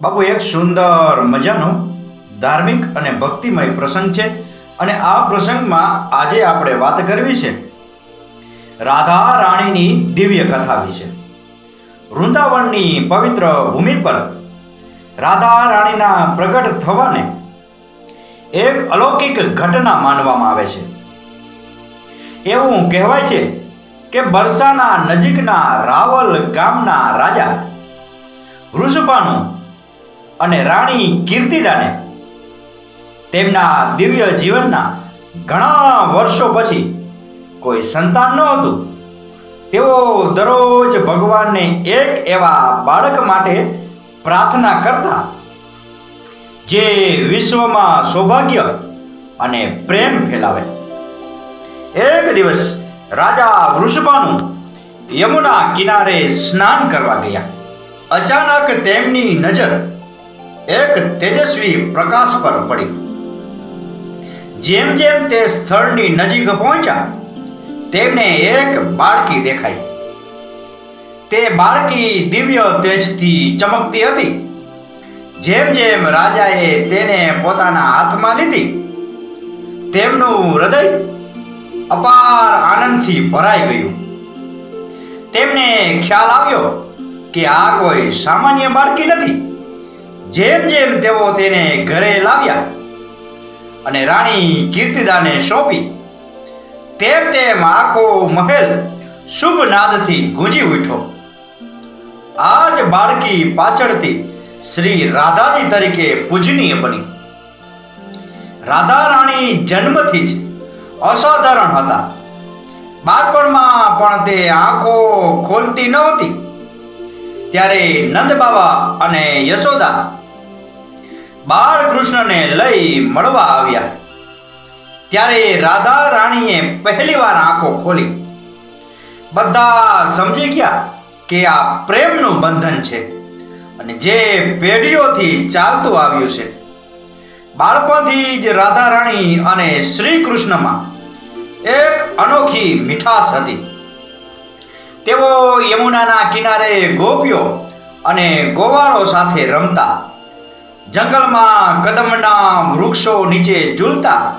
બાપુ, એક સુંદર મજાનો, ધાર્મિક અને ભક્તિમય પ્રસંગ છે અને આ પ્રસંગમાં આજે આપણે વાત કરવી છે રાધા રાણીની દિવ્ય કથા વિશે. વૃંદાવનની પવિત્ર ભૂમિ પર રાધા રાણીના પ્રગટ થવાને એક અલૌકિક ઘટના માનવામાં આવે છે. એવું કહેવાય છે કે બરસાના નજીકના રાવલ ગામના રાજા વૃષભાનું અને રાણી કીર્તિદાને તેમના દિવ્ય જીવનના ઘણા વર્ષો પછી કોઈ સંતાન ન હતું. તેઓ દરરોજ ભગવાનને એક એવા બાળક માટે પ્રાર્થના કરતા જે વિશ્વમાં સૌભાગ્ય અને પ્રેમ ફેલાવે. એક દિવસ રાજા વૃષભાનુ યમુના કિનારે સ્નાન કરવા ગયા. અચાનક તેમની નજર એક તેજસ્વી પ્રકાશ પર પડી. જેમ જેમ તે સ્થળની નજીક પહોંચ્યા, તેમને એક બાળકી દેખાઈ. તે બાળકી દિવ્ય તેજથી ચમકતી હતી. જેમ જેમ રાજાએ તેને પોતાના હાથમાં લીધી, તેમનું હૃદય અપાર આનંદથી ભરાઈ ગયું. તેમને ખ્યાલ આવ્યો કે આ કોઈ સામાન્ય બાળકી નથી. જેમ જેમ તેઓ તેને ઘરે લાવ્યા અને રાણી કીર્તિદાને સોંપી, તેમ તેમ આખો મહેલ શુભ નાદથી ગુંજી ઉઠ્યો. આ જ બાળકી પાછળથી શ્રી રાધાજી તરીકે પૂજનીય બની. રાધા રાણી જન્મથી જ અસાધારણ હતા. બાળપણમાં પણ તે આંખો ખોલતી નહોતી. ત્યારે નંદ બાબા અને યશોદા બાળકૃષ્ણને લઈ મળવા આવ્યા. ત્યારે રાધા રાણીએ પહેલીવાર આંખો ખોલી. બધા સમજી ગયા કે આ પ્રેમનું બંધન છે અને જે પેઢીઓથી ચાલતું આવ્યું છે. બાળપણથી જ રાધા રાણી અને શ્રી કૃષ્ણમાં એક અનોખી મીઠાશ હતી. તેઓ યમુનાના કિનારે ગોપીઓ અને ગોવાળો સાથે રમતા જંગલમાં કદમના વૃક્ષો નીચે ઝૂલતા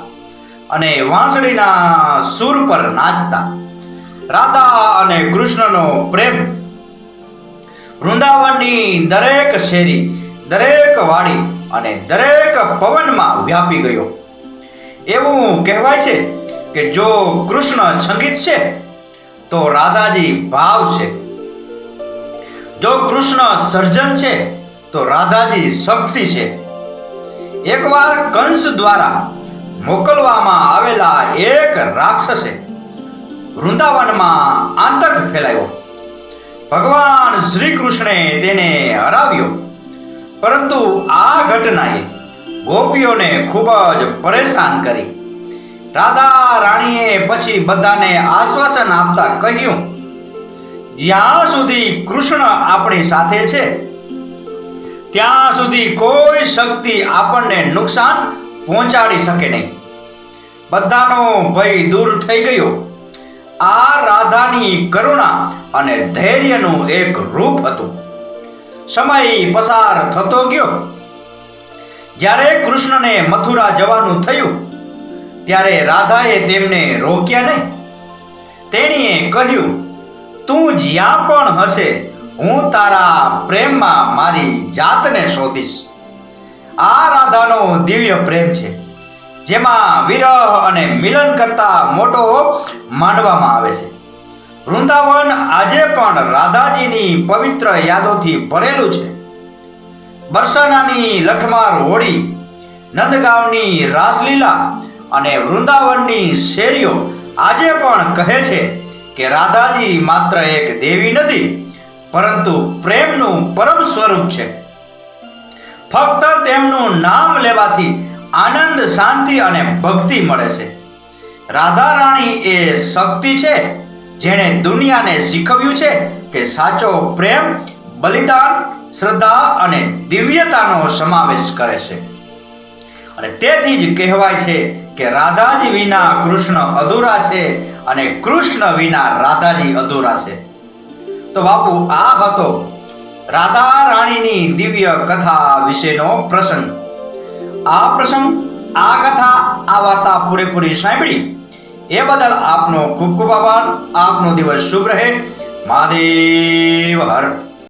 અને વાંસળીના સૂર પર નાચતા. રાધા અને કૃષ્ણનો પ્રેમ. વૃંદાવનની દરેક શેરી, દરેક વાડી અને દરેક પવનમાં વ્યાપી ગયો. એવું કહેવાય છે કે જો કૃષ્ણ સંગીત છે, તો રાધાજી ભાવ છે. જો કૃષ્ણ સર્જન છે તો રાધાજી શક્તિ છે. એકવાર કંસ દ્વારા મોકલવામાં આવેલા એક રાક્ષસે વૃંદાવનમાં આતંક ફેલાયો. ભગવાન શ્રી કૃષ્ણે તેને હરાવ્યો. પરંતુ આ ઘટનાએ ગોપીઓને ખૂબ જ પરેશાન કરી. રાધા રાણીએ પછી બધાને આશ્વાસન આપતા કહ્યું, જ્યાં સુધી કૃષ્ણ આપણી સાથે છે ત્યાં સુધી કોઈ શક્તિ આપણને નુકસાન પહોંચાડી શકે નહીં. બધાનો ભય દૂર થઈ ગયો. આ રાધાની કરુણા અને ધૈર્યનું એક રૂપ હતું. સમય પસાર થતો ગયો. જ્યારે કૃષ્ણને મથુરા જવાનું થયું, ત્યારે રાધાએ તેમને રોક્યા નહીં. તેણીએ કહ્યું, તું જ્યાં પણ હશે હું તારા પ્રેમમાં મારી જાતને શોધીશ. આ રાધાનો દિવ્ય પ્રેમ છે, જેમાં વિરહ અને મિલન કરતા મોટો માનવામાં આવે છે. વૃંદાવન આજે પણ રાધાજીની પવિત્ર યાદોથી ભરેલું છે. બરસાનાની લઠમાર હોળી નંદગાંવની રાસલીલા અને વૃંદાવનની શેરીઓ આજે પણ કહે છે કે રાધાજી માત્ર એક દેવી નથી પરંતુ પ્રેમનું પરમ સ્વરૂપ છે. ફક્ત તેમનું નામ લેવાથી આનંદ, શાંતિ અને ભક્તિ મળે છે. રાધા રાણી એ શક્તિ છે, જેણે દુનિયાને શીખવ્યું છે કે સાચો પ્રેમ, બલિદાન, શ્રદ્ધા અને દિવ્યતાનો સમાવેશ કરે છે. અને તેથી જ કહેવાય છે કે રાધાજી વિના કૃષ્ણ અધૂરા છે અને કૃષ્ણ વિના રાધાજી અધૂરા છે. તો બાપુ, આ હતો રાધા રાણીની દિવ્ય કથા વિશેનો પ્રસંગ. આ પ્રસંગ, આ કથા, આ વાર્તા પૂરેપૂરી સાંભળી. એ બદલ આપનો ખૂબ ખૂબ આભાર. આપનો દિવસ શુભ રહે. મહાદેવ હર.